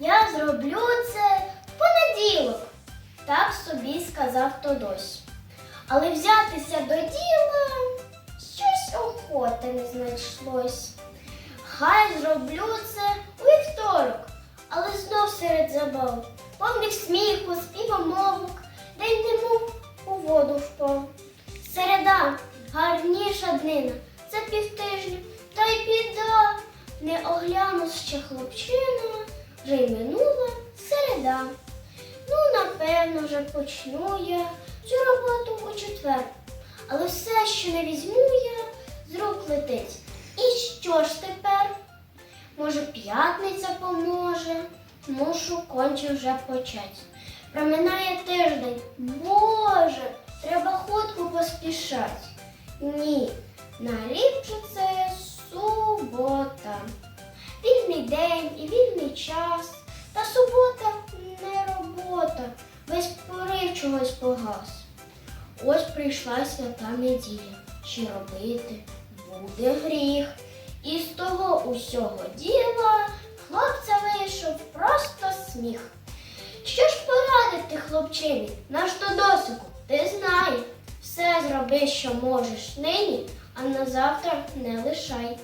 Я зроблю це в понеділок, так собі сказав Тодось. Але взятися до діла щось охоти не знайшлось. Хай зроблю це у вівторок, але знов серед забав. Повних сміху, співомовок, день немов у воду впав. Середа, гарніша днина, це півтижня, та й біда. Не огляну ще хлопчина, вже й минула середа. Ну, напевно, вже почну я цю роботу у четвер. Але все, що не візьму я, з рук летить. І що ж тепер? Може, п'ятниця поможе? Мушу конче вже почать. Проминає тиждень. Боже, треба хутко поспішать. Ні, найліпше це день і вільний час. Та субота не робота. Весь порив чогось погас. Ось прийшла свята неділя. Чи робити буде гріх. І з того усього діла хлопця вийшов просто сміх. Що ж порадити хлопчині, наш Тодосику, ти знаєш, все зроби, що можеш нині, а на завтра не лишай.